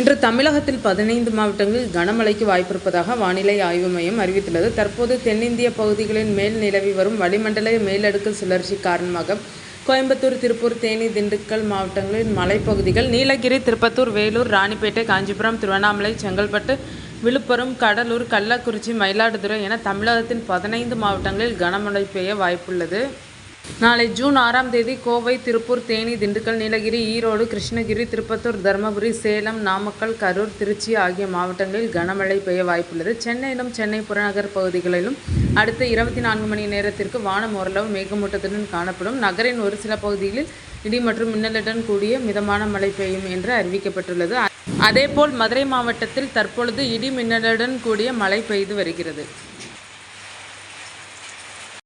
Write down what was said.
இன்று தமிழகத்தில் பதினைந்து மாவட்டங்களில் கனமழைக்கு வாய்ப்பிருப்பதாக வானிலை ஆய்வு மையம் அறிவித்துள்ளது. தற்போது தென்னிந்திய பகுதிகளின் மேல் நிலவி வரும் வளிமண்டல மேலடுக்கு சுழற்சி காரணமாக கோயம்புத்தூர் திருப்பூர் தேனி திண்டுக்கல் மாவட்டங்களின் மலைப்பகுதிகள் நீலகிரி திருப்பத்தூர் வேலூர் ராணிப்பேட்டை காஞ்சிபுரம் திருவண்ணாமலை செங்கல்பட்டு விழுப்புரம் கடலூர் கள்ளக்குறிச்சி மயிலாடுதுறை என தமிழகத்தின் பதினைந்து மாவட்டங்களில் கனமழை பெய்ய வாய்ப்புள்ளது. நாளை ஜூன் ஆறாம் தேதி கோவை திருப்பூர் தேனி திண்டுக்கல் நீலகிரி ஈரோடு கிருஷ்ணகிரி திருப்பத்தூர் தருமபுரி சேலம் நாமக்கல் கரூர் திருச்சி ஆகிய மாவட்டங்களில் கனமழை பெய்ய வாய்ப்புள்ளது. சென்னையிலும் சென்னை புறநகர் பகுதிகளிலும் அடுத்த இருபத்தி நான்கு மணி நேரத்திற்கு வானம் ஓரளவு மேகமூட்டத்துடன் காணப்படும். நகரின் ஒரு சில பகுதிகளில் இடி மற்றும் மின்னலுடன் கூடிய மிதமான மழை பெய்யும் என்று அறிவிக்கப்பட்டுள்ளது. அதேபோல் மதுரை மாவட்டத்தில் தற்பொழுது இடி மின்னலுடன் கூடிய மழை பெய்து வருகிறது.